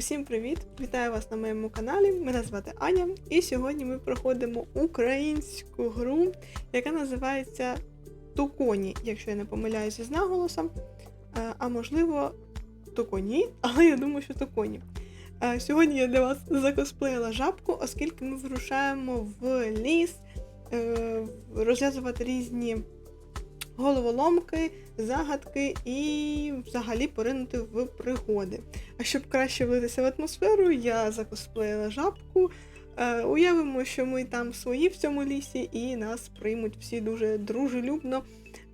Усім привіт! Вітаю вас на моєму каналі. Мене звати Аня, і сьогодні ми проходимо українську гру, яка називається Туконі, якщо я не помиляюся з наголосом. Е, А можливо, Туконі, але я думаю, що Туконі. Е, Сьогодні я для вас закосплеїла жабку, оскільки ми вирушаємо в ліс е, розв'язувати різні головоломки, загадки і взагалі поринути в пригоди. А щоб краще влитися в атмосферу, я закосплеїла жабку. Е, уявимо, що ми там свої в цьому лісі, і нас приймуть всі дуже дружелюбно.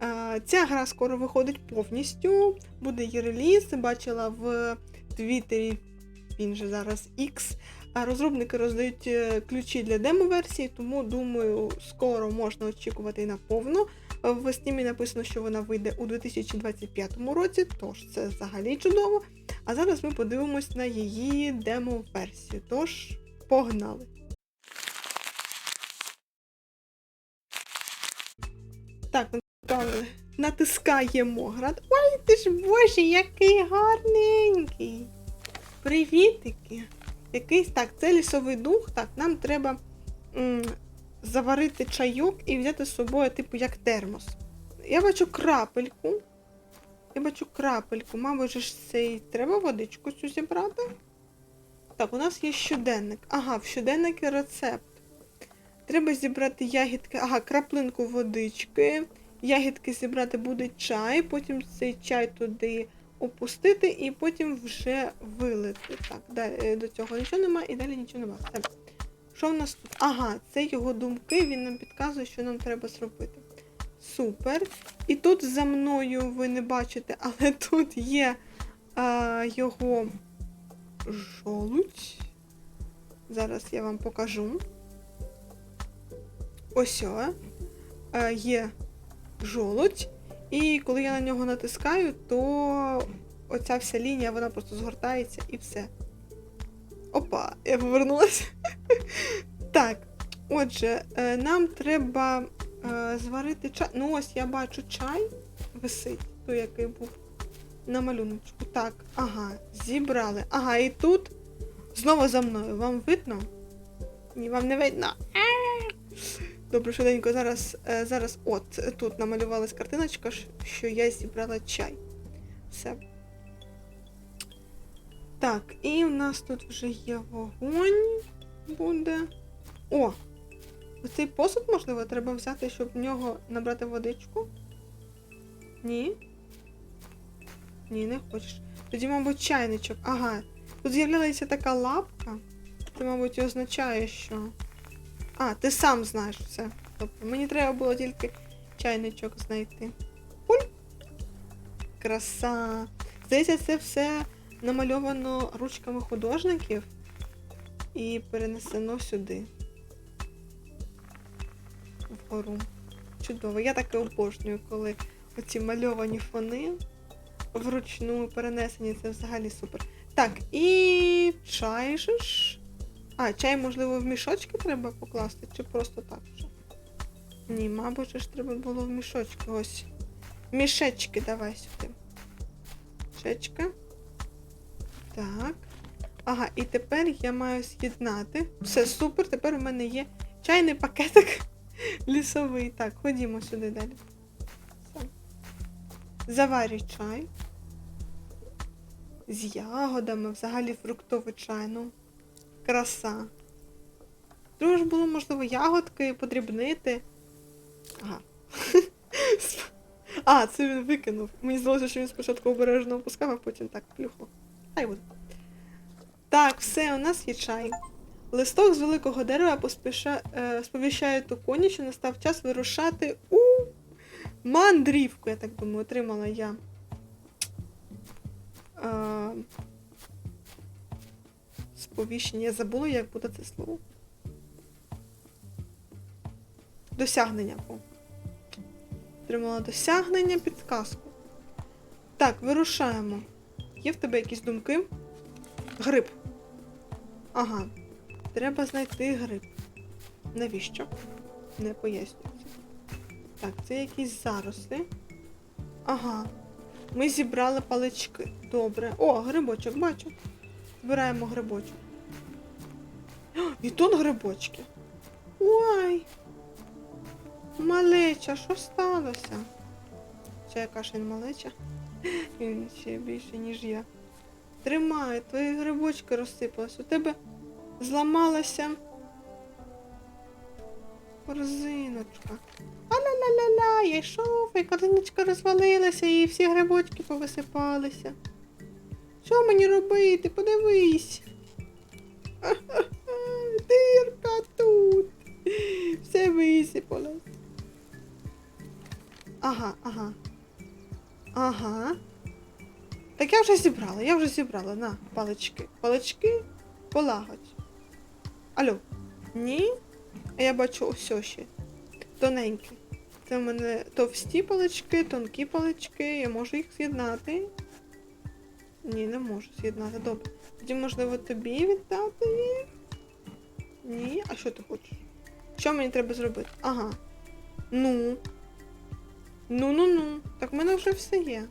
Е, ця гра скоро виходить повністю. Буде її реліз. Бачила в Твіттері, він же зараз X. Розробники роздають е, ключі для демо-версії, тому думаю, скоро можна очікувати і на повну. В Steam написано, що вона вийде у 2025 році, тож це взагалі чудово. А зараз ми подивимось на її демо-версію. Тож, погнали! Так, натискали. натискаємо град. Ой, ти ж боже, який гарненький! Привітики! Якийсь так, це лісовий дух. Так, нам треба заварити чайок і взяти з собою, типу, як термос. Я бачу крапельку. Я бачу крапельку. Мабуть, ж це і треба водичку цю зібрати. Так, у нас є щоденник. Ага, в щоденнику рецепт. Треба зібрати ягідки. Ага, краплинку водички. Ягідки зібрати буде чай, потім цей чай туди опустити і потім вже вилити. Так, далі, до цього нічого немає і далі нічого немає. Що в нас тут? Ага, це його думки, він нам підказує, що нам треба зробити. Супер. І тут за мною ви не бачите, але тут є а, його жолудь. Зараз я вам покажу. Ось. А, є жолудь. І коли я на нього натискаю, то оця вся лінія, вона просто згортається і все. Опа, я повернулася. Так, отже, е, нам треба е, зварити чай. Ну, ось я бачу чай висить, той, який був на малюночку. Так, ага, зібрали. Ага, і тут знову за мною. Вам видно? Ні, вам не видно. Добре, швиденько, зараз, е, зараз от тут намалювалась картиночка, що я зібрала чай. Все. Так, і в нас тут вже є вогонь буде. О! Оцей посуд, можливо, треба взяти, щоб в нього набрати водичку. Ні? Ні, не хочеш. Тоді, мабуть, чайничок. Ага. Тут з'являлася така лапка. Це, мабуть, означає, що. А, ти сам знаєш все. Тобто мені треба було тільки чайничок знайти. Пуль! Краса! Здається, це все намальовано ручками художників і перенесено сюди. Вгору. Чудово. Я таке обожнюю, коли оці мальовані фони вручну перенесені, це взагалі супер. Так, і чай же ж. А, чай, можливо, в мішочки треба покласти, чи просто так вже? Ні, мабуть, ж треба було в мішочки. Ось. Мішечки давай сюди. Мішечка. Так. Ага, і тепер я маю з'єднати. Все супер, тепер у мене є чайний пакетик лісовий. Так, ходімо сюди далі. Все. Заварюй чай. З ягодами, взагалі фруктовий чай, ну. Краса. Треба ж було, можливо, ягодки подрібнити. Ага. А, це він викинув. Мені здалося, що він спочатку обережно опускав, а потім так плюхнув. Хай буде. Так, все, у нас є чай. Листок з великого дерева поспіша... е, сповіщає Туконі, що настав час вирушати у мандрівку, я так думаю, отримала я. Е, сповіщення. Я забула, як буде це слово. Досягнення. Отримала досягнення, підказку. Так, вирушаємо. Є в тебе якісь думки? Гриб. Ага. Треба знайти гриб. Навіщо? Не пояснюється. Так, це якісь заросли. Ага. Ми зібрали палички. Добре. О, грибочок бачу. Збираємо грибочок. І тут грибочки. Ой. Малеча, що сталося? Це яка малеча? Він ще більше, ніж я. Тримай, твої грибочки розсипались. У тебе зламалася корзиночка. А-ля-ля-ля-ля, я йшов, і корзиночка розвалилася, і всі грибочки повисипалися. Що мені робити? Подивись. Дирка тут. Все висипалось. Ага, ага. Ага. Так я вже зібрала, я вже зібрала. На, палички. Палички полагодь. Алло. Ні? А я бачу ось ще. Тоненькі. Це в мене товсті палички, тонкі палички. Я можу їх з'єднати. Ні, не можу з'єднати. Добре. Тоді, можливо, тобі віддати їх? Ні. А що ти хочеш? Що мені треба зробити? Ага. Ну. Ну, ну, ну. Так в мене вже все є.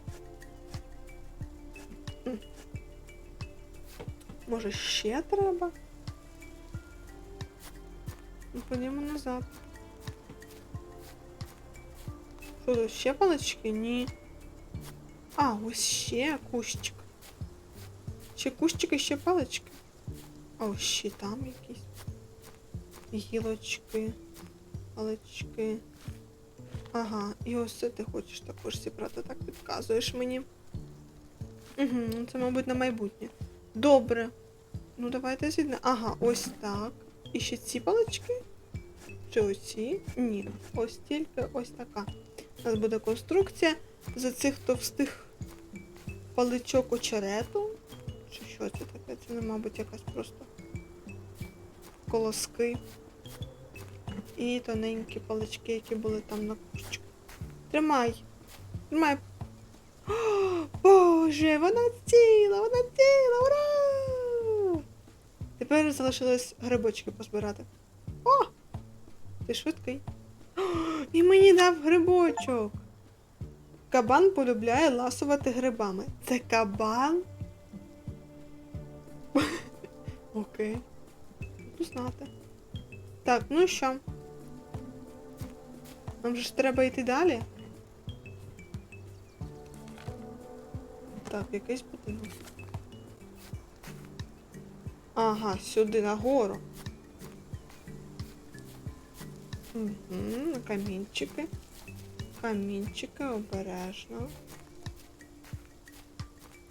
Може, ще треба? Ну, ходімо назад. Що тут ще палички? Ні. А, ось ще кущик. Ще кущики, ще палички. А ось ще там якісь. Гілочки, палички. Ага, і ось це ти хочеш також зібрати, так підказуєш мені. Угу, це, мабуть, на майбутнє. Добре. Ну, давайте з'єднаємо. Ага, ось так. І ще ці палички? Чи оці? Ні. Ось тільки ось така. У нас буде конструкція з цих товстих паличок очерету. Чи що це таке? Це, не, мабуть, якась просто колоски. І тоненькі палички, які були там на кущику. Тримай. Тримай. Боже, вона ціла, вона ціла, ура! Тепер залишилось грибочки позбирати. О! Ти швидкий. І мені дав грибочок. Кабан полюбляє ласувати грибами. Це кабан? Окей. Буду знати. Так, ну і що? Нам же ж треба йти далі. Так, якийсь будинок. Ага, сюди нагору. Угу, камінчики. Камінчики обережно.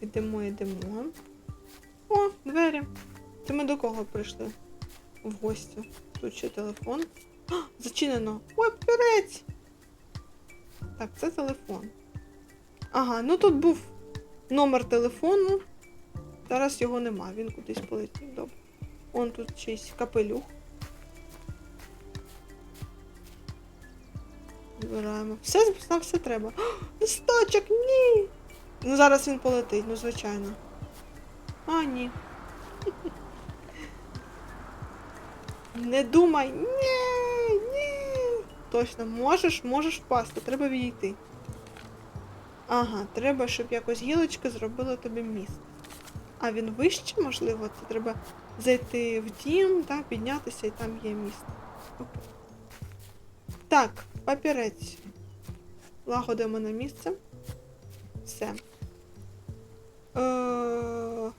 Йдемо, йдемо. О, двері. Це ми до кого прийшли? В гості. Тут ще телефон. А, зачинено. Ой, пірець! Так, це телефон. Ага, ну тут був номер телефону. Зараз його нема, він кудись полетів. Добре. Он тут чийсь капелюх. Збираємо. Все, нам все треба. Листочок, ні! Ну зараз він полетить, ну звичайно. А, ні. Не думай. Ні, ні. Точно, можеш, можеш впасти, треба відійти. Ага, треба, щоб якось гілочка зробила тобі міст. А він вище, можливо, це треба зайти в дім, та, піднятися і там є міст. Окей. Так, папірець. Лагодимо на місце. Все. Е,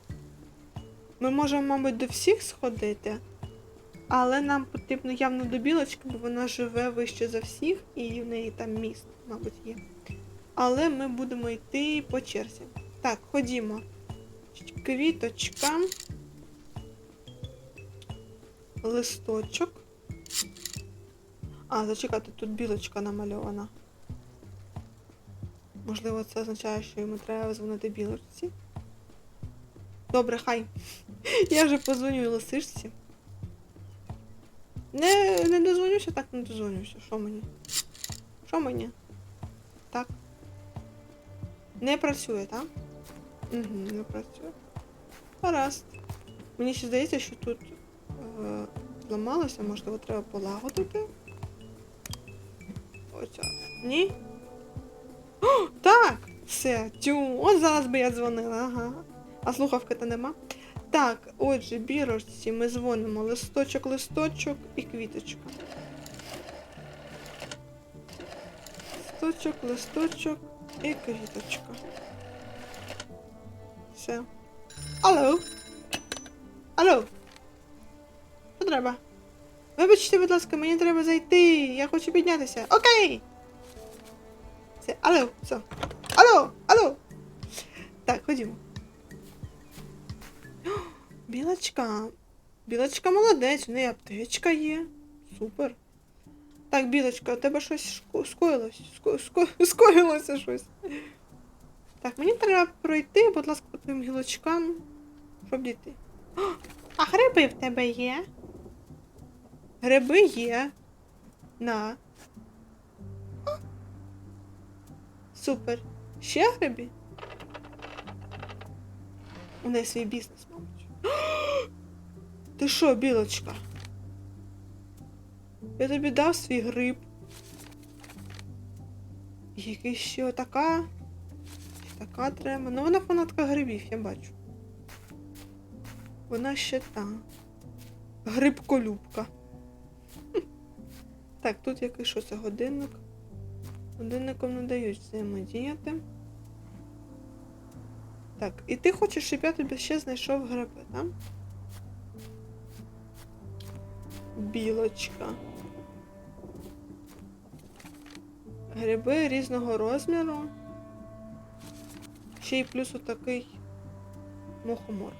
Ми можемо, мабуть, до всіх сходити. Але нам потрібно явно до білочки, бо вона живе вище за всіх, і в неї там міст, мабуть, є. Але ми будемо йти по черзі. Так, ходімо. Квіточка. Листочок. А, зачекайте, тут білочка намальована. Можливо, це означає, що йому треба дзвонити білочці. Добре, хай. Я вже позвоню лисичці. Не, не дозвонюся, так не дозвонюся. Що мені? Що мені? Так. Не працює, так? Угу, не працює. Гаразд. Мені ще здається, що тут е, зламалося, можливо, треба полагодити. Оця. Ні? О, так! Все, тю, от зараз би я дзвонила, ага. А слухавки то нема. Так, отже, бірочці ми дзвонимо листочок, листочок і квіточка. Листочок, листочок і квіточка. Все. Алло. Алло. Що треба? Вибачте, будь ласка, мені треба зайти. Я хочу піднятися. Окей. Все, алло, все. Алло, алло. Так, ходімо. Білочка. Білочка молодець, у неї аптечка є. Супер. Так, білочка, у тебе щось скоїлось. Ско- ско- скоїлося щось. Так, мені треба пройти, будь ласка, по твоїм гілочкам, щоб дійти. А гриби в тебе є? Гриби є. На. Супер. Ще гриби? У неї свій бізнес, мабуть. Ти що, білочка? Я тобі дав свій гриб. Який ще така. Така треба. Ну вона фанатка грибів, я бачу. Вона ще та. Грибколюбка. Так, тут який що це годинник. Годинником не дають взаємодіяти. Так, і ти хочеш, щоб я тобі ще знайшов гриби, так? Білочка. Гриби різного розміру. Ще й плюс отакий мухомор.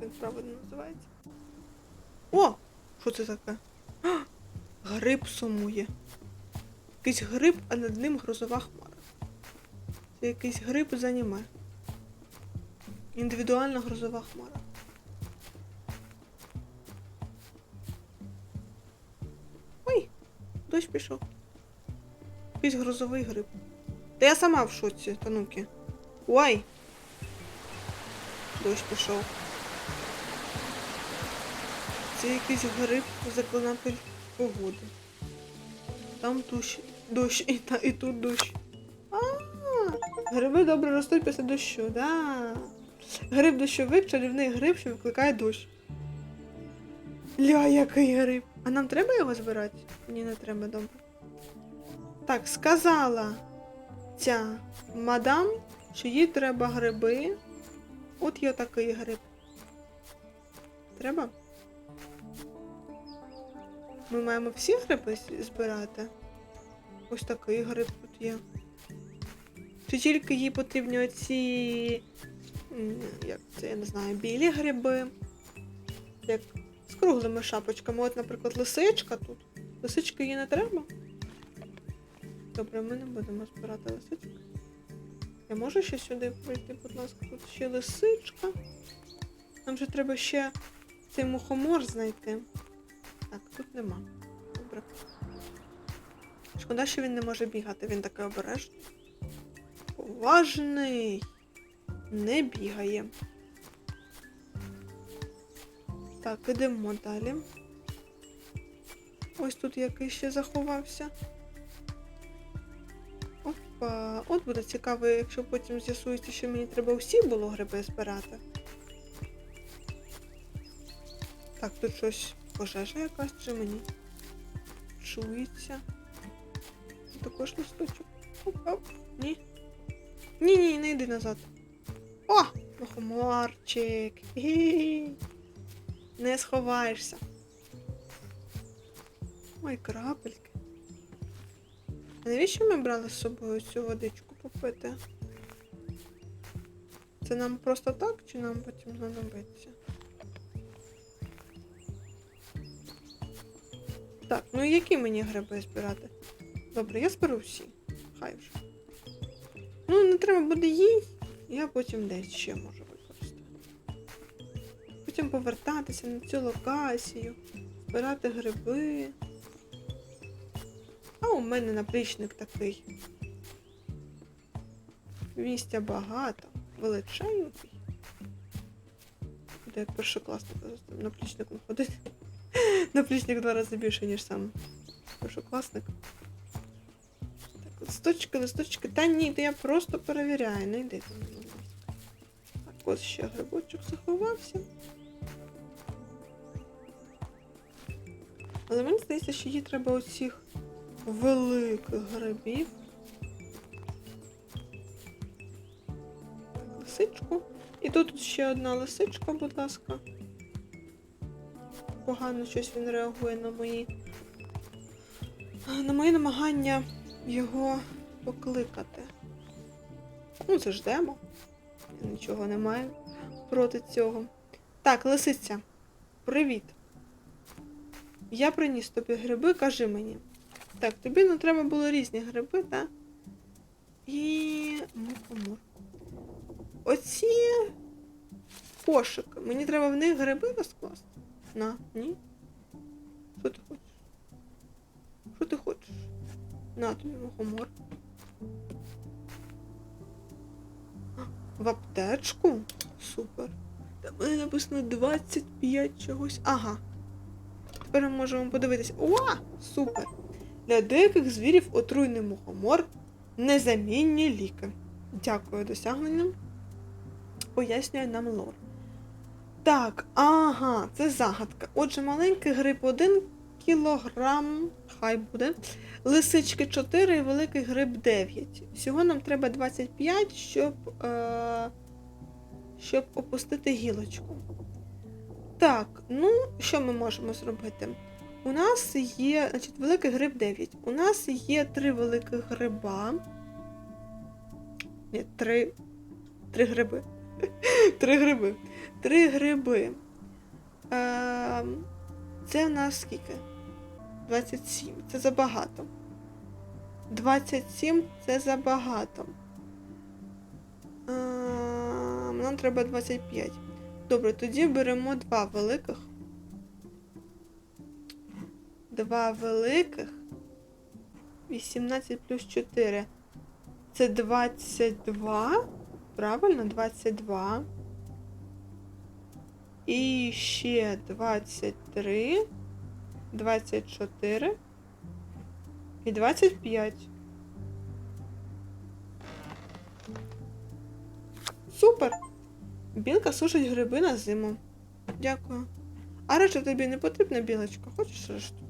Як він правильно називається? О! Що це таке? А, гриб сумує. Якийсь гриб, а над ним грозова хмара. Це якийсь гриб з аніме. Індивідуальна грозова хмара. Ой, дощ пішов. Якийсь грозовий гриб. Та я сама в шоці, тануки. Ой! Дощ пішов. Це якийсь гриб заклинатель погоди. Там дощ, дощ і, та, і тут дощ. А, гриби добре ростуть після дощу, да. Гриб дощовик, чарівний гриб, що викликає дощ. Ля, який гриб. А нам треба його збирати? Ні, не треба, добре. Так, сказала ця мадам, що їй треба гриби. От є такий гриб. Треба? Ми маємо всі гриби збирати. Ось такий гриб тут є. Чи тільки їй потрібні оці. Як це, я не знаю, білі гриби. Як з круглими шапочками. От, наприклад, лисичка тут. Лисички їй не треба. Добре, ми не будемо збирати лисичку. Я можу ще сюди пройти, будь ласка, тут ще лисичка. Нам же треба ще цей мухомор знайти. Так, тут нема. Добре. Шкода, що він не може бігати, він такий обережний. Поважний. Не бігає. Так, ідемо далі. Ось тут який ще заховався. Опа. От буде цікаво, якщо потім з'ясується, що мені треба усі було гриби збирати. Так, тут щось пожежа якась чи мені чується. Також листочок. Оп-оп. Ні. Ні, ні, не йди назад. О! Мухоморчик. Гі. Не сховаєшся. Ой, крапельки. Навіщо ми брали з собою цю водичку попити? Це нам просто так чи нам потім знадобиться? Так, ну які мені гриби збирати? Добре, я зберу всі. Хай вже. Ну, не треба буде їсти, я потім десь ще можу використати. Потім повертатися на цю локацію, збирати гриби. У мене наплічник такий. Місця багато, величенький. Буде як першокласник наплічником ходити. Наплічник два рази більше, ніж сам першокласник. Так, листочки, листочки. Та ні, я просто перевіряю, не йди там. Так, ось ще грибочок заховався. Але мені здається, що їй треба оцих великих грибів. Лисичку. І тут ще одна лисичка, будь ласка. Погано щось він реагує на мої. На мої намагання його покликати. Ну, це ж демо. Я нічого не маю проти цього. Так, лисиця, привіт. Я приніс тобі гриби, кажи мені. Так, тобі не треба було різні гриби, так? І мухомор. Оці кошики. Мені треба в них гриби розкласти. На, ні? Що ти хочеш? Що ти хочеш? На тобі мухомор. В аптечку? Супер. Та в мене написано 25 чогось. Ага. Тепер ми можемо подивитися. О! Супер! Для деяких звірів отруйний мухомор незамінні ліки. Дякую досягненням. Пояснює нам лор. Так, ага, це загадка. Отже, маленький гриб 1 кілограм, хай буде. Лисички 4 і великий гриб 9. Всього нам треба 25, щоб, е, щоб опустити гілочку. Так, ну, що ми можемо зробити? У нас є, значить, великий гриб 9. У нас є три великих гриба. Ні, три. Три гриби. Три гриби. Три гриби. Е, це в нас скільки? 27. Це забагато. 27 це забагато. Е, нам треба 25. Добре, тоді беремо два великих. Два великих. 18 плюс 4. Це 22. Правильно, 22. І ще 23. 24. І 25. Супер! Білка сушить гриби на зиму. Дякую. А решта тобі не потрібна білочка? Хочеш решту?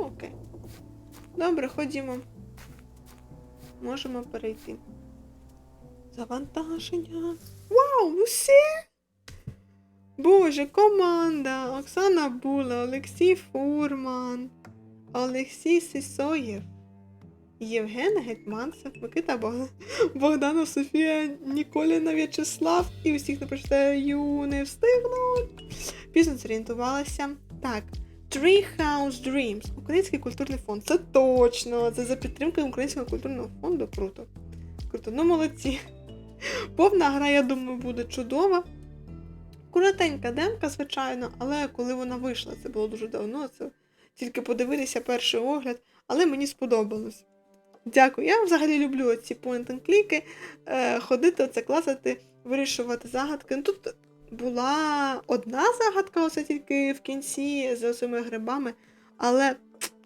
Окей. Добре, ходімо. Можемо перейти. Завантаження. Вау, усе! Боже, команда! Оксана Була, Олексій Фурман, Олексій Сисоєв, Євген Гетманцев, Микита Богдан, Богданов, Софія Ніколіна, В'ячеслав і усіх не прочитаю, не встигнуть. Пізно зорієнтувалася. Так. Treehouse Dreams. Український культурний фонд. Це точно. Це за підтримкою Українського культурного фонду. Круто. Круто. Ну, молодці. Повна гра, я думаю, буде чудова. Коротенька демка, звичайно, але коли вона вийшла, це було дуже давно. Це тільки подивитися перший огляд, але мені сподобалось. Дякую. Я взагалі люблю ці point-and-кліки, е, ходити, оце класити, вирішувати загадки. Ну, Тут була одна загадка, оце тільки в кінці з цими грибами, але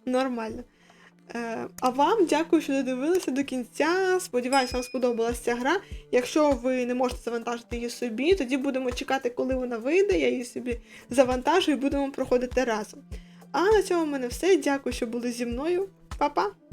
нормально. Е, а вам дякую, що додивилися до кінця. Сподіваюся, вам сподобалася ця гра. Якщо ви не можете завантажити її собі, тоді будемо чекати, коли вона вийде. Я її собі завантажу і будемо проходити разом. А на цьому в мене все. Дякую, що були зі мною. Па-па!